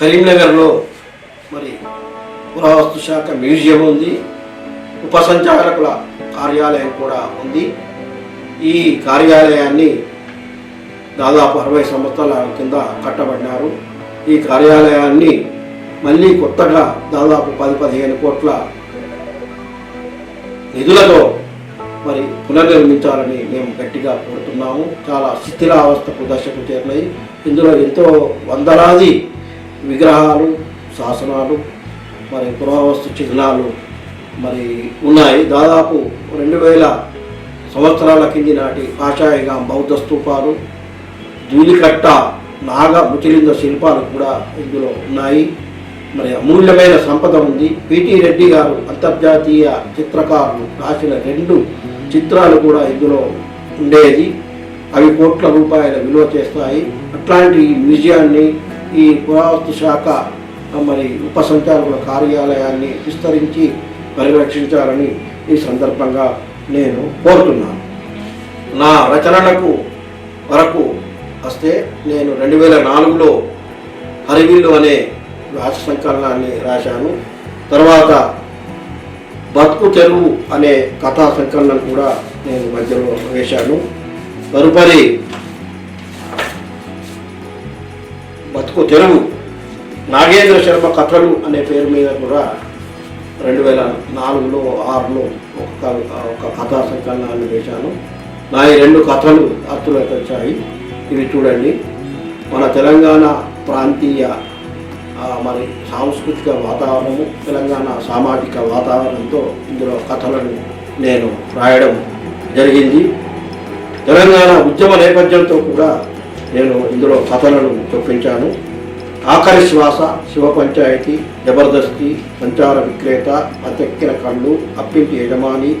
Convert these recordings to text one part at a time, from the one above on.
కరీంనగర్లో మరి పురావస్తు శాఖ మ్యూజియం ఉంది. ఉపసంచాలకుల కార్యాలయం కూడా ఉంది. ఈ కార్యాలయాన్ని దాదాపు అరవై సంవత్సరాల కింద కట్టబడినారు. ఈ కార్యాలయాన్ని మళ్ళీ కొత్తగా దాదాపు పది పదిహేను కోట్ల నిధులతో మరి పునర్నిర్మించాలని మేము గట్టిగా కోరుతున్నాము. చాలా శిథిలావస్థకు దశకు చేరినాయి. ఇందులో ఎంతో వందలాది విగ్రహాలు శాసనాలు మరి పురావస్తు చిహ్నాలు మరి ఉన్నాయి. దాదాపు రెండు వేల సంవత్సరాల కింది నాటి కాషాయగా బౌద్ధ స్తూపాలు ధూళికట్ట నాగ ముచిలింద శిల్పాలు కూడా ఇందులో ఉన్నాయి. మరి అమూల్యమైన సంపద ఉంది. పిటి రెడ్డి గారు అంతర్జాతీయ చిత్రకారులు రాసిన రెండు చిత్రాలు కూడా ఇందులో ఉండేది. అవి కోట్ల రూపాయల విలువ చేస్తాయి. అట్లాంటి ఈ మ్యూజియాన్ని ఈ పురావస్తు శాఖ మరి ఉపసంచాలకుల కార్యాలయాన్ని విస్తరించి పరిరక్షించాలని ఈ సందర్భంగా నేను కోరుతున్నాను. నా రచనలకు వరకు వస్తే నేను రెండు వేల నాలుగులో హరివిల్లు అనే వ్యాస సంకలనాన్ని రాశాను. తర్వాత బతుకు చెరువు అనే కథా సంకలనం కూడా నేను మధ్యలో వేశాను. తదుపరి బతుకు తెరువు. నాగేంద్ర శర్మ కథలు అనే పేరు మీద కూడా రెండు వేల నాలుగులో ఆరులో ఒక ఒక కథా సంకలనాన్ని వేశాను. నా ఈ రెండు కథలు అర్థులకు వచ్చాయి ఇవి చూడండి. మన తెలంగాణ ప్రాంతీయ మరి సాంస్కృతిక వాతావరణము తెలంగాణ సామాజిక వాతావరణంతో ఇందులో కథలను నేను రాయడం జరిగింది. తెలంగాణ ఉద్యమ నేపథ్యంతో కూడా నేను ఇందులో కథలను చొప్పించాను. ఆఖరి శ్వాస శివ పంచాయతీ జబర్దస్తి సంచార విక్రేత అతెక్కిన కళ్ళు అప్పింటి యజమాని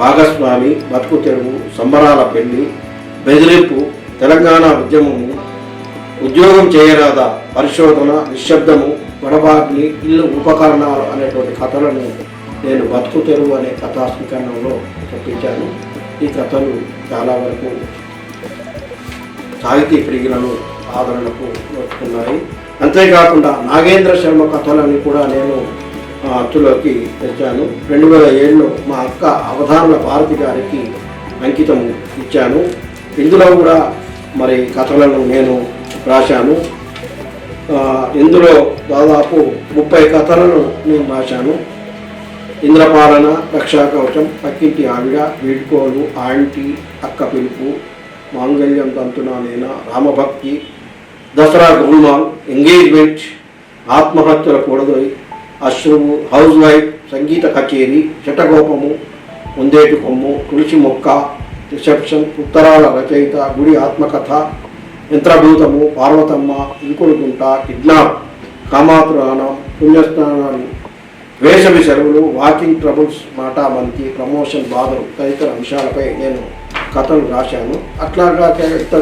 భాగస్వామి బతుకు తెరువు సంబరాల పెళ్ళి బెదిరింపు తెలంగాణ ఉద్యమము ఉద్యోగం చేయరాదా పరిశోధన నిశ్శబ్దము వడబాగ్ని ఇల్లు ఉపకరణాలు అనేటువంటి కథలను నేను బతుకు తెరువు అనే కథా స్వీకరణలో చెప్పించాను. ఈ కథలు చాలా వరకు సాహితీ ప్రియులను ఆదరణకు వస్తున్నాయి అంతేకాకుండా నాగేంద్ర శర్మ కథలని కూడా నేను అచ్చులోకి తెచ్చాను. రెండు వేల ఏడులో మా అక్క అవధారణ భారతి గారికి అంకితం ఇచ్చాను. ఇందులో కూడా మరి కథలను నేను రాశాను. ఇందులో దాదాపు ముప్పై కథలను నేను రాశాను. ఇంద్రపాలన రక్షాకవచం పక్కింటి ఆవిడ వీడ్కోలు ఆంటీ అక్క పిలుపు మాంగళ్యం తంతునానేన రామభక్తి దసరా గురుమాల్ ఎంగేజ్మెంట్ ఆత్మహత్యల కూడదోయ్ అశ్రువు హౌస్ వైఫ్ సంగీత కచేరీ శటగోపము ఉందేటి కొమ్ము తులసి మొక్క రిసెప్షన్ ఉత్తరాల రచయిత గుడి ఆత్మకథ యంత్రభూతము పార్వతమ్మ ఇంకుడుగుంట కిడ్నాప్ కామాతురాణం పుణ్యస్నానాలు వేసవి సెలవులు వాకింగ్ ట్రబుల్స్ మాటామంతి ప్రమోషన్ బాధలు తదితర అంశాలపై నేను కథలు రాశాను. అట్లాగా ఇంత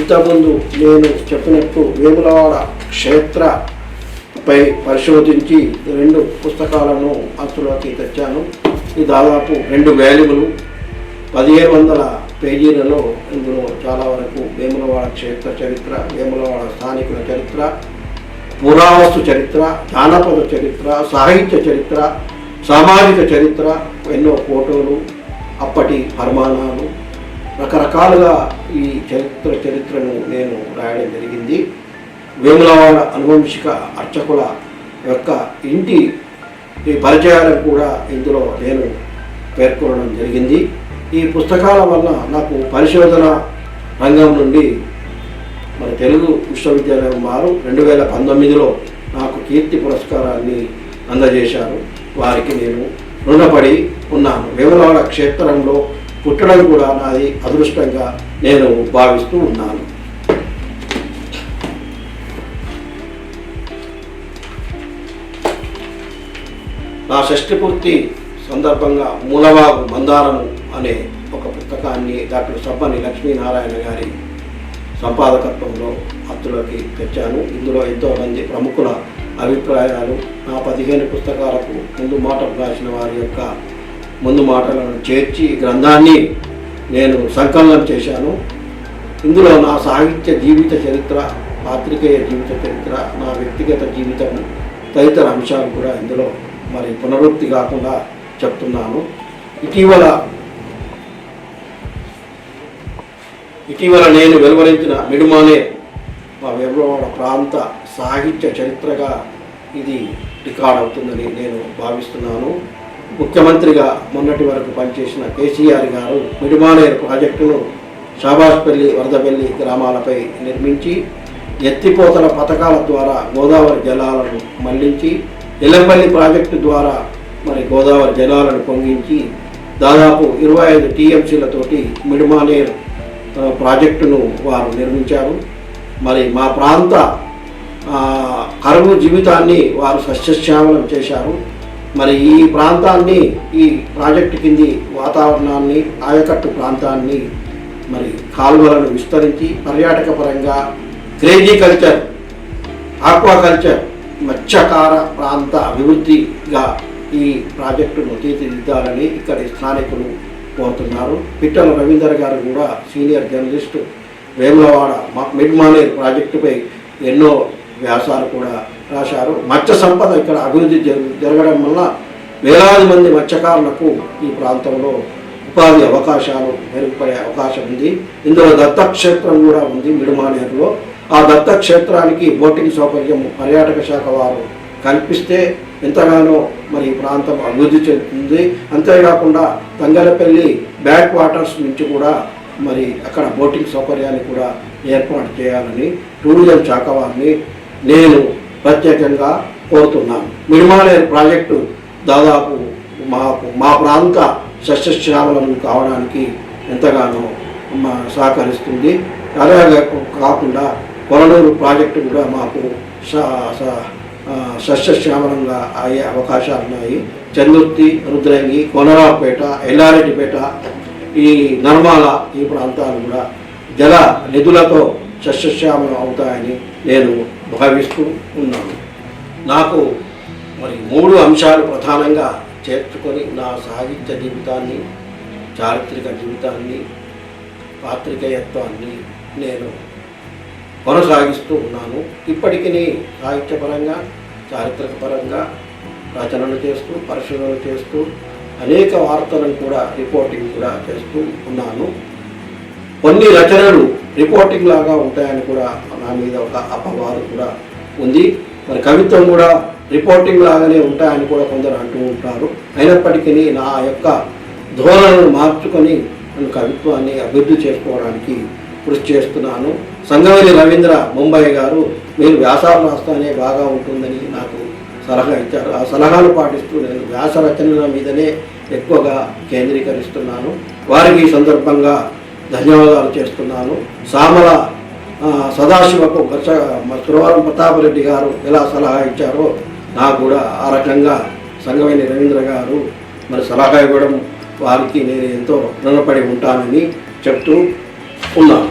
ఇంతకుముందు నేను చెప్పినట్టు వేములవాడ క్షేత్రపై పరిశోధించి రెండు పుస్తకాలను అస్తులోకి తెచ్చాను. ఈ దాదాపు రెండు వాల్యూములు. పదిహేను వందల పేజీలలో ఇందులో చాలా వరకు వేములవాడ క్షేత్ర చరిత్ర వేములవాడ స్థానికుల చరిత్ర పురావస్తు చరిత్ర జానపద చరిత్ర సాహిత్య చరిత్ర సామాజిక చరిత్ర ఎన్నో ఫోటోలు అప్పటి పరిమాణాలు రకరకాలుగా ఈ చరిత్ర చరిత్రను నేను రాయడం జరిగింది. వేములవాడ అనువంశిక అర్చకుల యొక్క ఇంటి ఈ పరిచయాలను కూడా ఇందులో నేను పేర్కొనడం జరిగింది. ఈ పుస్తకాల వల్ల నాకు పరిశోధన రంగం నుండి మన తెలుగు విశ్వవిద్యాలయం వారు రెండు వేల పంతొమ్మిదిలో నాకు కీర్తి పురస్కారాన్ని అందజేశారు. వారికి నేను రుణపడి ఉన్నాను. వేములవాడ క్షేత్రంలో పుట్టడం కూడా నాది అదృష్టంగా నేను భావిస్తూ ఉన్నాను. నా షష్ఠి పూర్తి సందర్భంగా మూలవాగు మందారము అనే ఒక పుస్తకాన్ని డాక్టర్ సబ్బని లక్ష్మీనారాయణ గారి సంపాదకత్వంలో అత్తులోకి తెచ్చాను. ఇందులో ఎంతోమంది ప్రముఖుల అభిప్రాయాలు నా పదిహేను పుస్తకాలకు ముందు మాటలు రాసిన వారి యొక్క ముందు మాటలను చేర్చి గ్రంథాన్ని నేను సంకలనం చేశాను. ఇందులో నా సాహిత్య జీవిత చరిత్ర పాత్రికేయ జీవిత చరిత్ర నా వ్యక్తిగత జీవితం తదితర అంశాలు కూడా ఇందులో మరి పునరుక్తి కాకుండా చెప్తున్నాను. ఇటీవల ఇటీవల నేను వెలువరించిన మిడుమానే మా వెలువడ ప్రాంత సాహిత్య చరిత్రగా ఇది రికార్డ్ అవుతుందని నేను భావిస్తున్నాను. ముఖ్యమంత్రిగా మొన్నటి వరకు పనిచేసిన కేసీఆర్ గారు మిడుమానేరు ప్రాజెక్టును షాబాష్పల్లి వరదపల్లి గ్రామాలపై నిర్మించి ఎత్తిపోతల పథకాల ద్వారా గోదావరి జలాలను మళ్ళించి ఇల్లంపల్లి ప్రాజెక్టు ద్వారా మరి గోదావరి జలాలను పొంగించి దాదాపు ఇరవై ఐదు టీఎంసీలతోటి మిడుమానేరు ప్రాజెక్టును వారు నిర్మించారు. మరి మా ప్రాంత కరువు జీవితాన్ని వారు సస్యశ్యామలం చేశారు. మరి ఈ ప్రాంతాన్ని ఈ ప్రాజెక్టు కింది వాతావరణాన్ని ఆయకట్టు ప్రాంతాన్ని మరి కాలువలను విస్తరించి పర్యాటక పరంగా క్రేజీ కల్చర్ ఆక్వాకల్చర్ మత్స్యకార ప్రాంత అభివృద్ధిగా ఈ ప్రాజెక్టును తీర్చిదిద్దాలని ఇక్కడి స్థానికులు కోరుతున్నారు. పిట్టల రవీందర్ గారు కూడా senior journalist Vemulawada mid Maner ప్రాజెక్టుపై ఎన్నో వ్యాసాలు కూడా రాశారు. మత్స్య సంపద ఇక్కడ అభివృద్ధి జరగడం వల్ల వేలాది మంది మత్స్యకారులకు ఈ ప్రాంతంలో ఉపాధి అవకాశాలు మెరుగుపడే అవకాశం ఉంది. ఇందులో దత్తక్షేత్రం కూడా ఉంది మిడుమానేరులో. ఆ దత్తక్షేత్రానికి బోటింగ్ సౌకర్యం పర్యాటక శాఖ వారు కల్పిస్తే ఎంతగానో మరి ఈ ప్రాంతం అభివృద్ధి చెందుతుంది. అంతేకాకుండా తంగలపల్లి బ్యాక్ వాటర్స్ నుంచి కూడా మరి అక్కడ బోటింగ్ సౌకర్యాన్ని కూడా ఏర్పాటు చేయాలని టూరిజం శాఖ వారిని నేను ప్రత్యేకంగా కోరుతున్నాను. మిడిమాలేరు ప్రాజెక్టు దాదాపు మాకు మా ప్రాంత సస్యశ్యామలం కావడానికి ఎంతగానో మా సహకరిస్తుంది. అలాగే కాకుండా కొరడూరు ప్రాజెక్టు కూడా మాకు స- సస్యశ్యామలంగా అయ్యే అవకాశాలు ఉన్నాయి. చందుర్తి రుద్రంగి కొనరావుపేట ఎల్లారెడ్డిపేట ఈ నర్మాల ఈ ప్రాంతాలు కూడా జల నిధులతో సస్యశ్యామలం అవుతాయని నేను భావిస్తూ ఉన్నాను. నాకు మరి మూడు అంశాలు ప్రధానంగా చేర్చుకొని నా సాహిత్య జీవితాన్ని చారిత్రక జీవితాన్ని పాత్రికేయత్వాన్ని నేను కొనసాగిస్తూ ఉన్నాను. ఇప్పటికీ సాహిత్యపరంగా చారిత్రక పరంగా రచనలు చేస్తూ పరిశోధనలు చేస్తూ అనేక వార్తలను కూడా రిపోర్టింగ్ కూడా చేస్తూ ఉన్నాను. కొన్ని రచనలు రిపోర్టింగ్ లాగా ఉంటాయని కూడా నా మీద ఒక అపవాదం కూడా ఉంది. మరి కవిత్వం కూడా రిపోర్టింగ్ లాగానే ఉంటాయని కూడా కొందరు అంటూ ఉంటారు. అయినప్పటికీ నా యొక్క ధోరణను మార్చుకొని నేను కవిత్వాన్ని అభివృద్ధి చేసుకోవడానికి కృషి చేస్తున్నాను. సంగవేలి రవీంద్ర ముంబై గారు మీరు వ్యాసాలు రాస్తానే బాగా ఉంటుందని నాకు సలహా ఇచ్చారు. ఆ సలహాలు పాటిస్తూ నేను వ్యాస రచనల మీదనే ఎక్కువగా కేంద్రీకరిస్తున్నాను. వారికి ఈ సందర్భంగా ధన్యవాదాలు చేస్తున్నాను. సామల సదాశివకు గచ్చ సురవరం ప్రతాపరెడ్డి గారు ఎలా సలహా ఇచ్చారో నాకు కూడా ఆ రకంగా సంగమైన రవీంద్ర గారు మరి సలహా ఇవ్వడం వారికి నేను ఎంతో రుణపడి ఉంటానని చెప్తూ ఉన్నాను.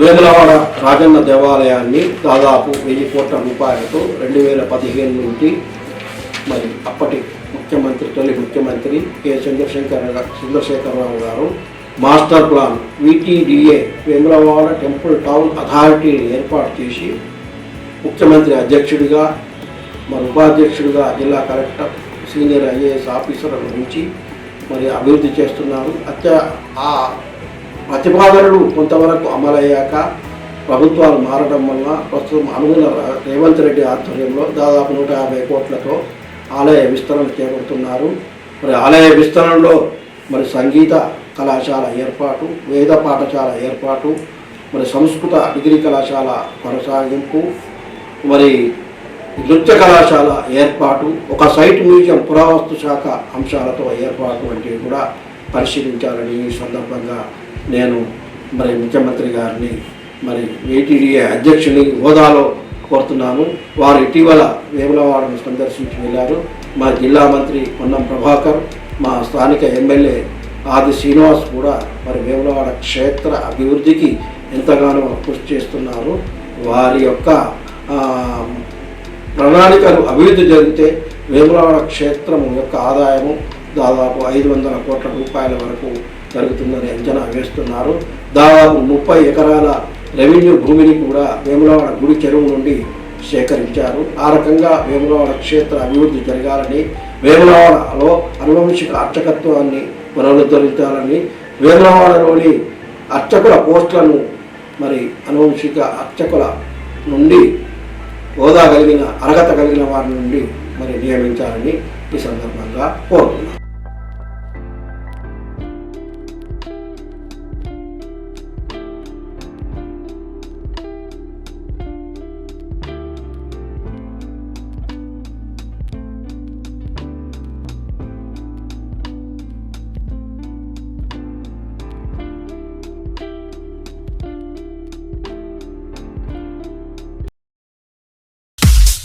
వేములవాడ రాజన్న దేవాలయాన్ని దాదాపు వెయ్యి కోట్ల రూపాయలతో రెండు వేల పదిహేను నుండి మరి అప్పటి ముఖ్యమంత్రి తొలి ముఖ్యమంత్రి కె. చంద్రశేఖర్ చంద్రశేఖరరావు గారు master plan VTDA Vemulawada temple town అథారిటీని ఏర్పాటు చేసి ముఖ్యమంత్రి అధ్యక్షుడిగా మరి ఉపాధ్యక్షుడిగా జిల్లా కలెక్టర్ సీనియర్ ఐఏఎస్ ఆఫీసర్ల నుంచి మరి అభివృద్ధి చేస్తున్నారు. అత్య ఆ ప్రతిపాదనలు కొంతవరకు అమలయ్యాక ప్రభుత్వాలు మారడం వల్ల ప్రస్తుతం అనుగుణ రేవంత్ రెడ్డి ఆధ్వర్యంలో దాదాపు నూట యాభై కోట్లతో ఆలయ విస్తరణ చేపడుతున్నారు మరి ఆలయ విస్తరణలో మరి సంగీత కళాశాల ఏర్పాటు వేద పాఠశాల ఏర్పాటు మరి సంస్కృత డిగ్రీ కళాశాల కొనసాగింపు మరి నృత్య కళాశాల ఏర్పాటు ఒక సైట్ మ్యూజియం పురావస్తు శాఖ అంశాలతో ఏర్పాటు వంటివి కూడా పరిశీలించాలని ఈ సందర్భంగా నేను మరి ముఖ్యమంత్రి గారిని మరి ఏటీడీఏ అధ్యక్షుని హోదాలో కోరుతున్నాను వారు ఇటీవల వేములవాడను సందర్శించి వెళ్ళారు. మా జిల్లా మంత్రి పొన్నం ప్రభాకర్ మా స్థానిక ఎమ్మెల్యే ఆది శ్రీనివాస్ కూడా మరి వేములవాడ క్షేత్ర అభివృద్ధికి ఎంతగానో కృషి చేస్తున్నారు. వారి యొక్క ప్రణాళికలు అభివృద్ధి జరిగితే వేములవాడ క్షేత్రం యొక్క ఆదాయము దాదాపు ఐదు వందల కోట్ల రూపాయల వరకు జరుగుతుందని అంచనా వేస్తున్నారు. దాదాపు ముప్పై ఎకరాల రెవెన్యూ భూమిని కూడా వేములవాడ గుడి చెరువు నుండి సేకరించారు. ఆ రకంగా వేములవాడ క్షేత్ర అభివృద్ధి జరగాలని వేములవాడలో అనువంశిక అర్చకత్వాన్ని పునరుద్ధరించాలని వేములవాడలోని అర్చకుల పోస్టులను మరి అనువంశిక అర్చకుల నుండి హోదా కలిగిన అర్హత కలిగిన వారి నుండి మరి నియమించాలని ఈ సందర్భంగా కోరుతున్నాను